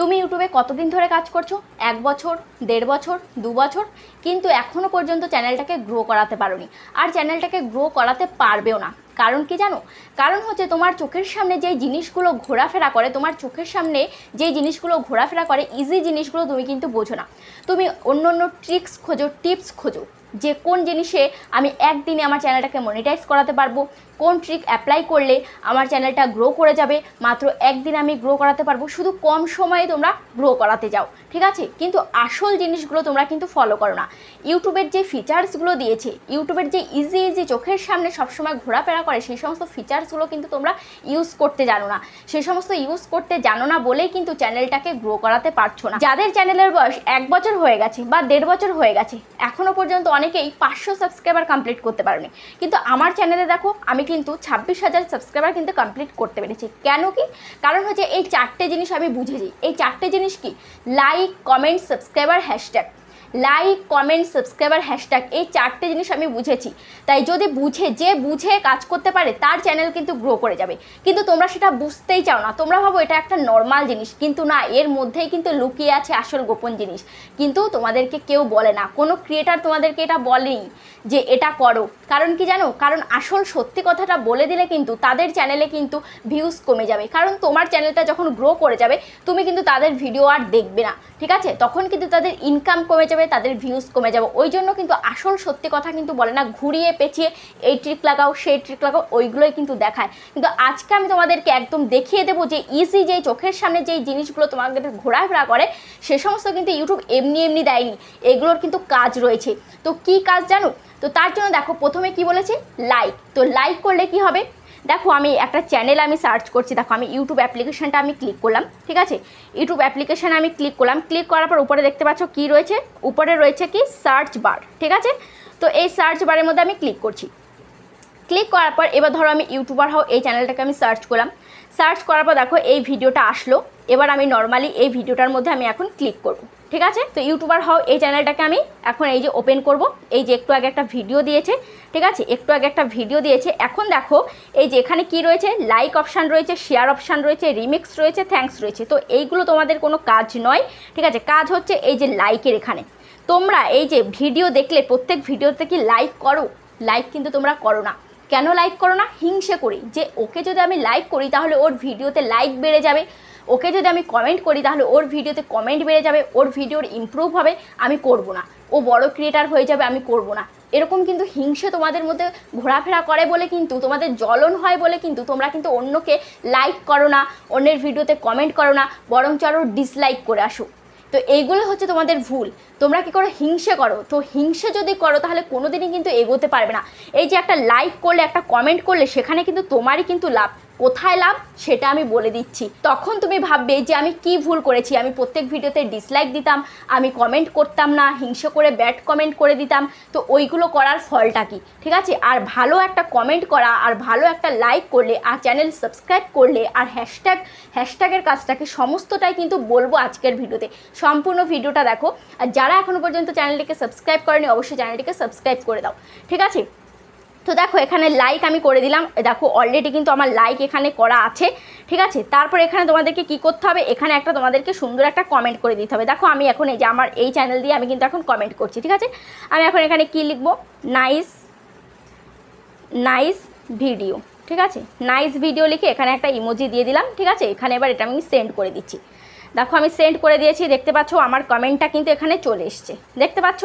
তুমি ইউটিউবে কতদিন ধরে কাজ করছ? এক বছর, দেড় বছর, দু বছর? কিন্তু এখনও পর্যন্ত চ্যানেলটাকে গ্রো করাতে পারোনি। আর চ্যানেলটাকে গ্রো করাতে পারবেও না। কারণ কি জানো? কারণ হচ্ছে তোমার চোখের সামনে যেই জিনিসগুলো ঘোরাফেরা করে, তোমার চোখের সামনে যেই জিনিসগুলো ঘোরাফেরা করে ইজি জিনিসগুলো তুমি কিন্তু বোঝো না। তুমি অন্য অন্য ট্রিক্স খোঁজো টিপস খোঁজো। যে কোন জিনিসে আমি একদিনে আমার চ্যানেলটাকে মনিটাইজ করাতে পারব কোন ট্রিক অ্যাপ্লাই করলে আমার চ্যানেলটা গ্রো করে যাবে? মাত্র একদিন আমি গ্রো করাতে পারব। শুধু কম সময়ে তোমরা গ্রো করাতে যাও। ঠিক আছে? কিন্তু আসল জিনিসগুলো তোমরা কিন্তু ফলো করো না। ইউটিউবের যে ফিচার্সগুলো দিয়েছে, ইউটিউবের যে ইজি ইজি চোখের সামনে সবসময় ঘোরাফেরা করে, সেই সমস্ত ফিচার্সগুলো কিন্তু তোমরা ইউজ করতে জানো না। সেই সমস্ত ইউজ করতে জানো না বলেই কিন্তু চ্যানেলটাকে গ্রো করাতে পারছ না। যাদের চ্যানেলের বয়স এক বছর হয়ে গেছে বা দেড় বছর হয়ে গেছে এখনও পর্যন্ত অনেকেই পাঁচশো সাবস্ক্রাইবার কমপ্লিট করতে পারেনি। কিন্তু আমার চ্যানেলে দেখো, আমি কিন্তু ছাব্বিশ হাজার সাবস্ক্রাইবার কিন্তু কমপ্লিট করতে পেরেছি। কেন কি? কারণ হচ্ছে এই চারটে জিনিস আমি বুঝেছি। এই চারটে জিনিস কি? Like comment subscriber hashtag like comment subscriber hashtag এই চারটে জিনিস আমি বুঝেছি। তাই যদি বুঝে, যে বুঝে কাজ করতে পারে, তার চ্যানেল কিন্তু গ্রো করে যাবে। কিন্তু তোমরা সেটা বুঝতেই চাও না। তোমরা ভাবো এটা একটা নর্মাল জিনিস, কিন্তু না, এর মধ্যেই কিন্তু লুকিয়ে আছে আসল গোপন জিনিস। কিন্তু তোমাদেরকে কেউ বলে না। কোনো ক্রিয়েটার তোমাদেরকে এটা বলেনি যে এটা করো। কারণ কি জানো? কারণ আসল সত্যি কথাটা বলে দিলে কিন্তু তাদের চ্যানেলে কিন্তু ভিউজ কমে যাবে। কারণ তোমার চ্যানেলটা যখন গ্রো করে যাবে, তুমি কিন্তু তাদের ভিডিও আর দেখবে না। ঠিক আছে? তখন কিন্তু তাদের ইনকাম কমে যাবে তাদের ভিউজ কমে যাবে। ওই জন্য কিন্তু আসল সত্যি কথা কিন্তু বলে না, ঘুরিয়ে পেঁচিয়ে এই ট্রিক লাগাও, সেই ট্রিক লাগাও, ওইগুলোই কিন্তু দেখায়। কিন্তু আজকে আমি তোমাদেরকে একদম দেখিয়ে দেবো যে ইজি যে চোখের সামনে যেই জিনিসগুলো তোমাদের ঘোরাফেরা করে, সে সমস্ত কিন্তু ইউটিউব এমনি এমনি দেয়নি। এগুলোর কিন্তু কাজ রয়েছে। তো কি কাজ জানো? তো তার জন্য দেখো, প্রথমে কি বলেছে? লাইক তো লাইক করলে কি হবে? দেখো, আমি একটা চ্যানেল আমি সার্চ করছি। দেখো, আমি ইউটিউব অ্যাপ্লিকেশানটা আমি ক্লিক করলাম, ঠিক আছে? ইউটিউব অ্যাপ্লিকেশান আমি ক্লিক করলাম। ক্লিক করার পর উপরে দেখতে পাচ্ছ কী রয়েছে? উপরে রয়েছে কি? সার্চ বার ঠিক আছে? তো এই সার্চ বারের মধ্যে আমি ক্লিক করছি। ক্লিক করার পর এবার ধরো আমি ইউটিউবার হও, এই চ্যানেলটাকে আমি সার্চ করলাম। সার্চ করার পর দেখো এই ভিডিওটা আসলো। এবার আমি নর্মালি এই ভিডিওটার মধ্যে আমি এখন ক্লিক করব। ঠিক আছে? তো ইউটিউবার হও, এই চ্যানেলটাকে আমি এখন এই যে ওপেন করব। এই যে একটু আগে একটা ভিডিও দিয়েছে। ঠিক আছে? একটু আগে একটা ভিডিও দিয়েছে। এখন দেখো, এই যে এখানে কি রয়েছে? লাইক অপশান রয়েছে শেয়ার অপশান রয়েছে রিমিক্স রয়েছে থ্যাঙ্কস রয়েছে। তো এইগুলো তোমাদের কোনো কাজ নয়। ঠিক আছে? কাজ হচ্ছে এই যে লাইকের এখানে। তোমরা এই যে ভিডিও দেখলে, প্রত্যেক ভিডিওতে কি লাইক করো? লাইক কিন্তু তোমরা করো না। কেন লাইক করো না? হিংসে করি। যে ওকে যদি আমি লাইক করি, তাহলে ওর ভিডিওতে লাইক বেড়ে যাবে। ওকে যদি আমি কমেন্ট করি, তাহলে ওর ভিডিওতে কমেন্ট বেড়ে যাবে। ওর ভিডিওর ইমপ্রুভ হবে, আমি করব না। ও বড় ক্রিয়েটার হয়ে যাবে, আমি করব না। এরকম কিন্তু হিংসে তোমাদের মধ্যে ঘোরাফেরা করে বলে কিন্তু, তোমাদের জ্বলন হয় বলে কিন্তু, তোমরা কিন্তু অন্যকে লাইক করো না, অন্যের ভিডিওতে কমেন্ট করো না বরং আরও ডিসলাইক করে আসো। তো এইগুলো হচ্ছে তোমাদের ভুল। তোমরা কি করো? হিংসে করো। তো হিংসে যদি করো, তাহলে কোনোদিনই কিন্তু এগোতে পারবে না। এই যে একটা লাইক করলে, একটা কমেন্ট করলে, সেখানে কিন্তু তোমারই কিন্তু লাভ। কোথায় লাভ সেটা আমি বলে দিচ্ছি। তখন তুমি ভাববে যে আমি কি ভুল করেছি? আমি প্রত্যেক ভিডিওতে ডিসলাইক দিতাম, আমি কমেন্ট করতাম না, হিংসে করে ব্যাড কমেন্ট করে দিতাম। তো ওইগুলো করার ফলটা কি? ঠিক আছে? আর ভালো একটা কমেন্ট করা, আর ভালো একটা লাইক করলে, আর চ্যানেল সাবস্ক্রাইব করলে, আর হ্যাশট্যাগ হ্যাশট্যাগের কাজটাকে সমস্তটাই কিন্তু বলব আজকের ভিডিওতে। সম্পূর্ণ ভিডিওটা দেখো। আর যারা এখনও পর্যন্ত চ্যানেলটিকে সাবস্ক্রাইব করেনি, অবশ্যই চ্যানেলটিকে সাবস্ক্রাইব করে দাও। ঠিক আছে? তো দেখো, এখানে লাইক আমি করে দিলাম। দেখো অলরেডি কিন্তু আমার লাইক এখানে করা আছে, ঠিক আছে? তারপর এখানে তোমাদেরকে কি করতে হবে? এখানে একটা তোমাদেরকে সুন্দর একটা কমেন্ট করে দিতে হবে। দেখো, আমি এখন এই যে আমার এই চ্যানেল দিয়ে আমি কিন্তু এখন কমেন্ট করছি, ঠিক আছে? আমি এখন এখানে কি লিখব? নাইস নাইস ভিডিও ঠিক আছে? নাইস ভিডিও লিখে এখানে একটা ইমোজি দিয়ে দিলাম, ঠিক আছে? এখানে এবার এটা আমি সেন্ড করে দিচ্ছি। দেখো, আমি সেন্ড করে দিয়েছি, দেখতে পাচ্ছ আমার কমেন্টটা কিন্তু এখানে চলে এসছে, দেখতে পাচ্ছ?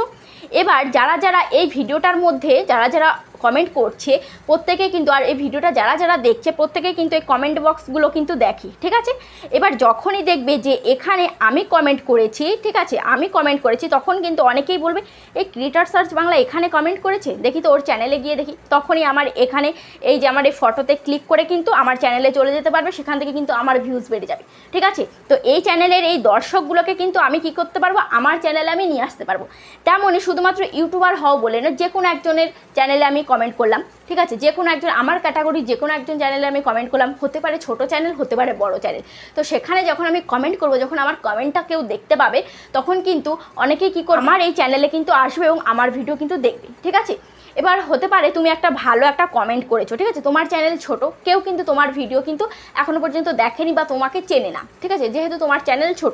এবার যারা যারা এই ভিডিওটার মধ্যে, যারা যারা কমেন্ট করছে প্রত্যেকে কিন্তু, আর এই ভিডিওটা যারা যারা দেখছে প্রত্যেকে কিন্তু এই কমেন্ট বক্সগুলো কিন্তু দেখি, ঠিক আছে? এবার যখনই দেখবে যে এখানে আমি কমেন্ট করেছি, ঠিক আছে? আমি কমেন্ট করেছি, তখন কিন্তু অনেকেই বলবে এই ক্রিয়েটার সার্চ বাংলা এখানে কমেন্ট করেছে? দেখি তো ওর চ্যানেলে গিয়ে দেখি। তখনই আমার এখানে এই যে আমার এই ফটোতে ক্লিক করে কিন্তু আমার চ্যানেলে চলে যেতে পারবে, সেখান থেকে কিন্তু আমার ভিউজ বেড়ে যাবে, ঠিক আছে? তো এই চ্যানেলের এই দর্শকগুলোকে কিন্তু আমি কি করতে পারব? আমার চ্যানেলে আমি নিয়ে আসতে পারব। তেমনই শুধুমাত্র ইউটিউবার হও বলে না যে কোনো একজনের চ্যানেলে আমি কমেন্ট করলাম। ঠিক আছে? যে কোনো একজন, আমার ক্যাটাগরি যে কোনো একজন চ্যানেলে আমি কমেন্ট করলাম। হতে পারে ছোট চ্যানেল হতে পারে বড় চ্যানেল তো সেখানে যখন আমি কমেন্ট করব, যখন আমার কমেন্টটা কেউ দেখতে পাবে, তখন কিন্তু অনেকেই কী করবে, আমার এই চ্যানেলে কিন্তু আসবে এবং আমার ভিডিও কিন্তু দেখবে। ঠিক আছে? এবার হতে পারে তুমি একটা ভালো একটা কমেন্ট করেছ। ঠিক আছে? তোমার চ্যানেল ছোট, কেউ কিন্তু তোমার ভিডিও কিন্তু এখনও পর্যন্ত দেখেনি বা তোমাকে চেনে না। ঠিক আছে? যেহেতু তোমার চ্যানেল ছোট।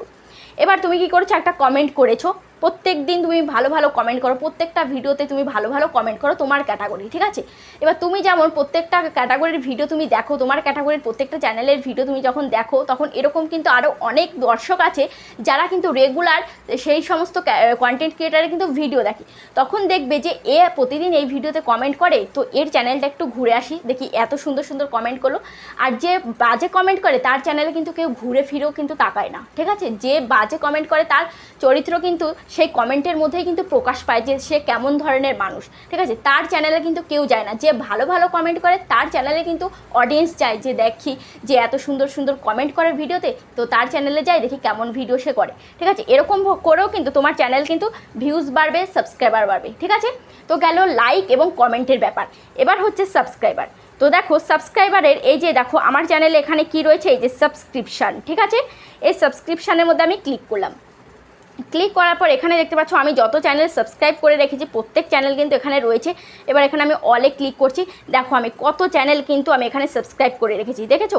এবার তুমি কি করেছ? একটা কমেন্ট করেছ। প্রত্যেক দিন তুমি ভালো ভালো কমেন্ট করো, প্রত্যেকটা ভিডিওতে তুমি ভালো ভালো কমেন্ট করো তোমার ক্যাটাগরি ঠিক আছে? এবার তুমি যেমন প্রত্যেকটা ক্যাটাগরির ভিডিও তুমি দেখো, তোমার ক্যাটাগরির প্রত্যেকটা চ্যানেলের ভিডিও তুমি যখন দেখো, তখন এরকম কিন্তু আরও অনেক দর্শক আছে যারা কিন্তু রেগুলার সেই সমস্ত কন্টেন্ট ক্রিয়েটারে কিন্তু ভিডিও দেখে। তখন দেখবে যে এ প্রতিদিন এই ভিডিওতে কমেন্ট করে, তো এর চ্যানেলটা একটু ঘুরে আসি, দেখি এত সুন্দর সুন্দর কমেন্ট করল। আর যে বাজে কমেন্ট করে, তার চ্যানেলে কিন্তু কেউ ঘুরে ফিরেও কিন্তু তাকায় না, ঠিক আছে? যে বাজে কমেন্ট করে, তার চরিত্র কিন্তু সেই কমেন্টের মধ্যেই কিন্তু প্রকাশ পায় যে সে কেমন ধরনের মানুষ, ঠিক আছে? তার চ্যানেলে কিন্তু কেউ যায় না। যে ভালো ভালো কমেন্ট করে, তার চ্যানেলে কিন্তু অডিয়েন্স চায় যে দেখি যে এত সুন্দর সুন্দর কমেন্ট করে ভিডিওতে, তো তার চ্যানেলে যাই দেখি কেমন ভিডিও সে করে, ঠিক আছে? এরকম করেও কিন্তু তোমার চ্যানেল কিন্তু ভিউজ বাড়বে সাবস্ক্রাইবার বাড়বে, ঠিক আছে? তো গেল লাইক এবং কমেন্টের ব্যাপার। এবার হচ্ছে সাবস্ক্রাইবার তো দেখো সাবস্ক্রাইবারের এই যে দেখো, আমার চ্যানেলে এখানে কি রয়েছে? এই যে সাবস্ক্রিপশান ঠিক আছে? এই সাবস্ক্রিপশানের মধ্যে আমি ক্লিক করলাম। ক্লিক করার পর এখানে দেখতে পাচ্ছ আমি যত চ্যানেল সাবস্ক্রাইব করে রেখেছি, প্রত্যেক চ্যানেল কিন্তু এখানে রয়েছে। এবার এখানে আমি অলে ক্লিক করছি। দেখো আমি কত চ্যানেল কিন্তু আমি এখানে সাবস্ক্রাইব করে রেখেছি, দেখেছ?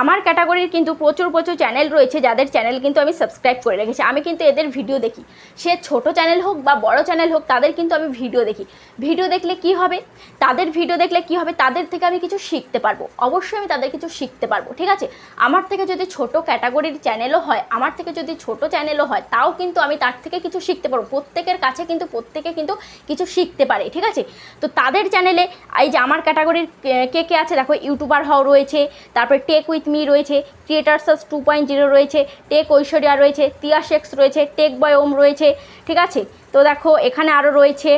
আমার ক্যাটাগরির কিন্তু প্রচুর প্রচুর চ্যানেল রয়েছে, যাদের চ্যানেল কিন্তু আমি সাবস্ক্রাইব করে রেখেছি। আমি কিন্তু এদের ভিডিও দেখি। সে ছোট চ্যানেল হোক বা বড় চ্যানেল হোক, তাদের কিন্তু আমি ভিডিও দেখি। ভিডিও দেখলে কি হবে? তাদের ভিডিও দেখলে কি হবে? তাদের থেকে আমি কিছু শিখতে পারব। অবশ্যই আমি তাদের কিছু শিখতে পারব, ঠিক আছে? আমার থেকে যদি ছোট ক্যাটাগরির চ্যানেলও হয়, আমার থেকে যদি ছোট চ্যানেলও হয়, তাও কিন্তু আমি তার থেকে কিছু শিখতে পারব। প্রত্যেকের কাছে কিন্তু, প্রত্যেকে কিন্তু কিছু শিখতে পারে, ঠিক আছে? তো তাদের চ্যানেলে এই যে আমার ক্যাটাগরির কে কে আছে, দেখো ইউটিউবার হও রয়েছে, তারপরে টেক উইথ মি রয়েছে ক্রিয়েটার্সাস টু পয়েন্ট জিরো রয়েছে টেক ঐশ্বর্যা রয়েছে তিয়া শেক্স রয়েছে টেক বয় ওম রয়েছে, ঠিক আছে? তো দেখো, এখানে আরও রয়েছে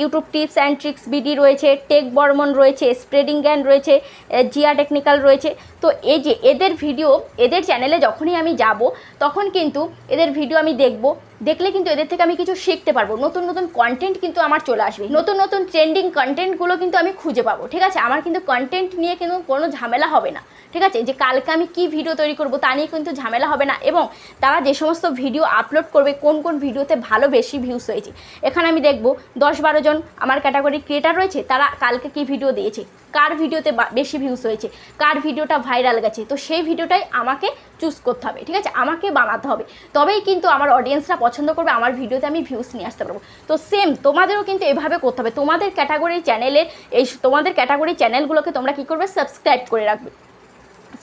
YouTube tips and tricks BD রয়েছে টেক বর্মন রয়েছে স্প্রেডিং জ্ঞান রয়েছে জিয়া টেকনিক্যাল রয়েছে। তো এই যে এদের ভিডিও এদের চ্যানেলে যখনই আমি যাব, তখন কিন্তু এদের ভিডিও আমি দেখব। দেখলে কিন্তু এদের থেকে আমি কিছু শিখতে পারব। নতুন নতুন কন্টেন্ট কিন্তু আমার চলে আসবে। নতুন নতুন ট্রেন্ডিং কন্টেন্টগুলো কিন্তু আমি খুঁজে পাবো, ঠিক আছে? আমার কিন্তু কন্টেন্ট নিয়ে কিন্তু কোনো ঝামেলা হবে না, ঠিক আছে? যে কালকে আমি কি ভিডিও তৈরি করব তা নিয়ে কিন্তু ঝামেলা হবে না এবং তারা যে সমস্ত ভিডিও আপলোড করবে, কোন কোন ভিডিওতে ভালো বেশি ভিউস হয়েছে? এখানে আমি দেখব দশ, বারো জন আমার ক্যাটাগরি ক্রিয়েটার রয়েছে, তারা কালকে কি ভিডিও দিয়েছে? কার ভিডিওতে বেশি ভিউস হয়েছে? কার ভিডিওটা ভাইরাল গেছে? তো সেই ভিডিওটাই আমাকে চুজ করতে হবে, ঠিক আছে? আমাকে বানাতে হবে। তবেই কিন্তু আমার অডিয়েন্সরা পছন্দ করবে, আমার ভিডিওতে আমি ভিউস নিয়ে আসতে পারব। তো সেম তোমাদেরও কিন্তু এভাবে করতে হবে। তোমাদের ক্যাটাগরি চ্যানেলে এই তোমাদের ক্যাটাগরি চ্যানেলগুলোকে তোমরা কী করবে? সাবস্ক্রাইব করে রাখবে।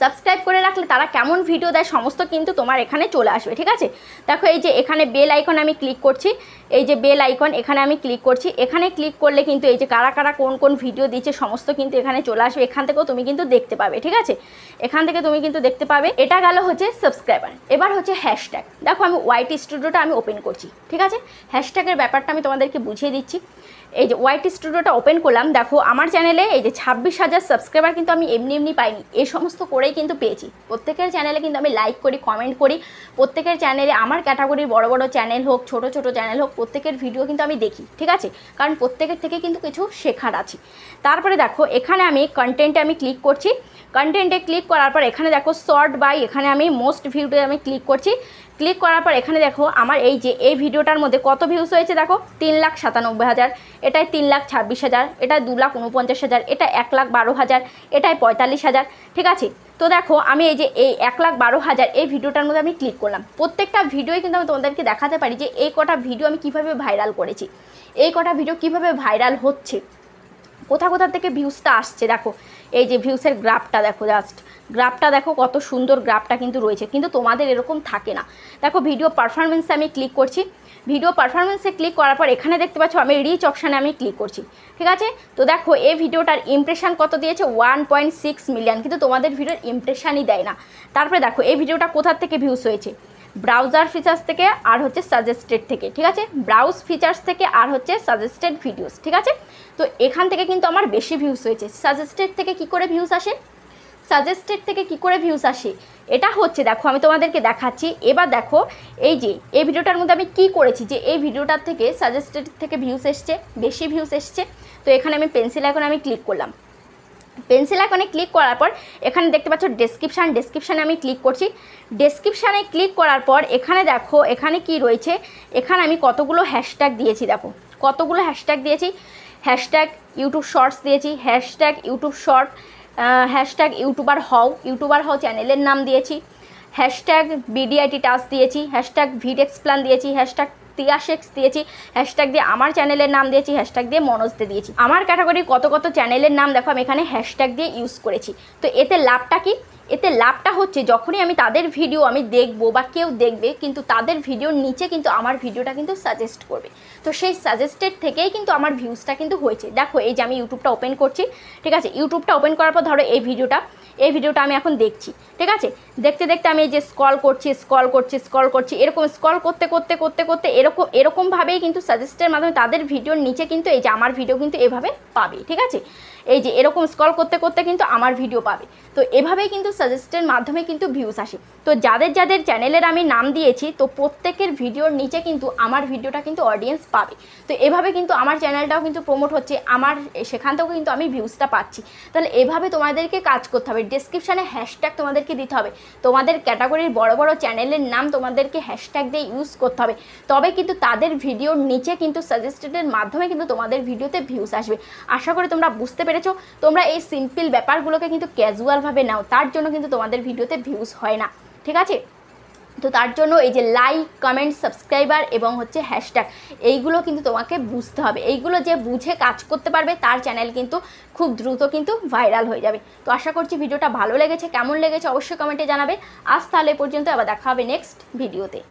সাবস্ক্রাইব করে রাখলে তারা কেমন ভিডিও দেয় সমস্ত কিন্তু তোমার এখানে চলে আসবে, ঠিক আছে? দেখো এই যে এখানে বেল আইকন আমি ক্লিক করছি, এই যে বেল আইকন এখানে আমি ক্লিক করছি, এখানে ক্লিক করলে কিন্তু এই যে কারা কারা কোন কোন ভিডিও দিচ্ছে সমস্ত কিন্তু এখানে চলে আসবে, এখান থেকেও তুমি কিন্তু দেখতে পাবে, ঠিক আছে? এখান থেকে তুমি কিন্তু দেখতে পাবে, এটা গেল হচ্ছে সাবস্ক্রাইবার এবার হচ্ছে হ্যাশট্যাগ দেখো আমি ওয়াইটি স্টুডিওটা আমি ওপেন করছি, ঠিক আছে? হ্যাশট্যাগের ব্যাপারটা আমি তোমাদেরকে বুঝিয়ে দিচ্ছি এই যে ওয়াইটি স্টুডিওটা ওপেন করলাম, দেখো আমার চ্যানেলে এই যে ছাব্বিশ হাজার সাবস্ক্রাইবার কিন্তু আমি এমনি এমনি পাইনি। এই সমস্ত করেই কিন্তু পেয়েছি। প্রত্যেকের চ্যানেলে কিন্তু আমি লাইক করি কমেন্ট করি। প্রত্যেকের চ্যানেলে আমার ক্যাটাগরির বড় বড় চ্যানেল হোক, ছোট ছোট চ্যানেল হোক, প্রত্যেকের ভিডিও কিন্তু আমি দেখি, ঠিক আছে? কারণ প্রত্যেকের থেকে কিন্তু কিছু শেখার আছে। তারপরে দেখো, এখানে আমি কন্টেন্টে আমি ক্লিক করছি। কন্টেন্টে ক্লিক করার পর এখানে দেখো শর্ট বাই এখানে আমি মোস্ট ভিউতে আমি ক্লিক করছি। ক্লিক করার পর এখানে দেখো আমার এই যে, এই ভিডিওটার মধ্যে কত ভিউস হয়েছে দেখো? তিন লাখ সাতানব্বই হাজার এটাই তিন লাখ ছাব্বিশ হাজার এটা দু লাখ উনপঞ্চাশ হাজার এটা এক লাখ বারো হাজার এটাই পঁয়তাল্লিশ হাজার, ঠিক আছে? তো দেখো, আমি এই যে, এই এক লাখ বারো হাজার, এই ভিডিওটার মধ্যে আমি ক্লিক করলাম। প্রত্যেকটা ভিডিওই কিন্তু আমি তোমাদেরকে দেখাতে পারি যে, এই কটা ভিডিও আমি কীভাবে ভাইরাল করেছি। এই কটা ভিডিও কীভাবে ভাইরাল হচ্ছে। কোথা কোথা থেকে ভিউসটা আসছে, দেখো। এই যে ভিউসের গ্রাফটা দেখো জাস্ট গ্রাফটা দেখো কত সুন্দর গ্রাফটা কিন্তু রয়েছে, কিন্তু তোমাদের এরকম থাকে না। দেখো ভিডিও পারফরমেন্সে আমি ক্লিক করছি। ভিডিও পারফরমেন্সে ক্লিক করার পর এখানে দেখতে পাচ্ছ আমি রিচ অপশানে আমি ক্লিক করছি। ঠিক আছে? তো দেখো, এই ভিডিওটার ইমপ্রেশান কত দিয়েছে? ওয়ান পয়েন্ট সিক্স মিলিয়ন কিন্তু তোমাদের ভিডিওর ইমপ্রেশানই দেয় না। তারপরে দেখো, এই ভিডিওটা কোথার থেকে ভিউস হয়েছে? ব্রাউজার ফিচার্স থেকে আর হচ্ছে সাজেস্টেড থেকে, ঠিক আছে? ব্রাউজ ফিচার্স থেকে আর হচ্ছে সাজেস্টেড ভিডিওস ঠিক আছে? তো এখান থেকে কিন্তু আমার বেশি ভিউস হয়েছে। সাজেস্টেড থেকে কি করে ভিউস আসে? সাজেস্টেড থেকে কি করে ভিউস আসে? এটা হচ্ছে, দেখো, আমি তোমাদেরকে দেখাচ্ছি। এবার দেখো, এই যে, এই ভিডিওটার মধ্যে আমি কি করেছি? যে, এই ভিডিওটার থেকে সাজেস্টেড থেকে ভিউস এসছে, বেশি ভিউস এসছে। তো এখানে আমি পেন্সিল এখন আমি ক্লিক করলাম। পেন্সিল আইকনে ক্লিক করার পর, এখানে দেখতে পাচ্ছ ডেসক্রিপশান ডেসক্রিপশানে আমি ক্লিক করছি। ডেসক্রিপশানে ক্লিক করার পর, এখানে দেখো, এখানে কি রয়েছে? এখানে আমি কতগুলো হ্যাশট্যাগ দিয়েছি, দেখো। কতগুলো হ্যাশট্যাগ দিয়েছি? হ্যাশট্যাগ ইউটিউব শর্টস দিয়েছি hashtag YouTube short hashtag YouTuber হও ইউটিউবার হও চ্যানেলের নাম দিয়েছি। হ্যাশট্যাগ বিডিআইটি টাচ দিয়েছি হ্যাশট্যাগ ভিডেক্স প্ল্যান দিয়েছি হ্যাশট্যাগ তিয়াশেক্স দিয়েছি হ্যাশট্যাগ দিয়ে আমার চ্যানেলের নাম দিয়েছি হ্যাশট্যাগ দিয়ে মনোজতে দিয়েছি। আমার ক্যাটাগরি কত কত চ্যানেলের নাম দেখো, আমি এখানে হ্যাশট্যাগ দিয়ে ইউজ করেছি। তো এতে লাভটা কি? এতে লাভটা হচ্ছে যখনই আমি তাদের ভিডিও আমি দেখব বা কেউ দেখবে, কিন্তু তাদের ভিডিওর নিচে কিন্তু আমার ভিডিওটা কিন্তু সাজেস্ট করবে। তো সেই সাজেস্টেড থেকেই কিন্তু আমার ভিউজটা কিন্তু হয়েছে। দেখো, এই যে আমি ইউটিউবটা ওপেন করছি, ঠিক আছে? ইউটিউবটা ওপেন করার পর ধরো এই ভিডিওটা এই ভিডিওটা আমি এখন দেখছি, ঠিক আছে? দেখতে দেখতে আমি এই যে স্ক্রল করছি স্ক্রল করছি স্ক্রল করছি, এরকম স্ক্রল করতে করতে করতে করতে এরকম, এরকমভাবেই কিন্তু সাজেস্টের মাধ্যমে তাদের ভিডিওর নিচে কিন্তু এই যে আমার ভিডিও কিন্তু এভাবে পাবে, ঠিক আছে? এই যে এরকম স্কল করতে করতে কিন্তু আমার ভিডিও পাবে। তো এভাবেই কিন্তু সাজেস্টের মাধ্যমে কিন্তু ভিউস আসে। তো যাদের যাদের চ্যানেলের আমি নাম দিয়েছি, তো প্রত্যেকের ভিডিওর নিচে কিন্তু আমার ভিডিওটা কিন্তু অডিয়েন্স পাবে। তো এভাবে কিন্তু আমার চ্যানেলটাও কিন্তু প্রমোট হচ্ছে, আমার সেখান থেকেও কিন্তু আমি ভিউজটা পাচ্ছি। তাহলে এভাবে তোমাদেরকে কাজ করতে হবে। ডিসক্রিপশানে হ্যাশট্যাগ তোমাদেরকে দিতে হবে। তোমাদের ক্যাটাগরির বড় বড় চ্যানেলের নাম তোমাদেরকে হ্যাশট্যাগ দিয়ে ইউজ করতে হবে। তবে কিন্তু তাদের ভিডিওর নিচে কিন্তু সাজেস্টেডের মাধ্যমে কিন্তু তোমাদের ভিডিওতে ভিউজ আসবে। আশা করি তোমরা বুঝতে পেরেছ? তোমরা এই সিম্পল ব্যাপারগুলোকে কিন্তু ক্যাজুয়ালভাবে নাও। তার জন্য কিন্তু তোমাদের ভিডিওতে ভিউজ হয় না। ঠিক আছে? তো তার জন্য এই যে লাইক কমেন্ট সাবস্ক্রাইবার এবং হচ্ছে হ্যাশট্যাগ এইগুলো কিন্তু তোমাকে বুঝতে হবে। এইগুলো যে বুঝে কাজ করতে পারবে, তার চ্যানেল কিন্তু খুব দ্রুত কিন্তু ভাইরাল হয়ে যাবে। তো আশা করছি ভিডিওটা ভালো লেগেছে। কেমন লেগেছে অবশ্যই কমেন্টে জানাবে। আজ তাহলে পর্যন্ত আবার দেখা হবে নেক্সট ভিডিওতে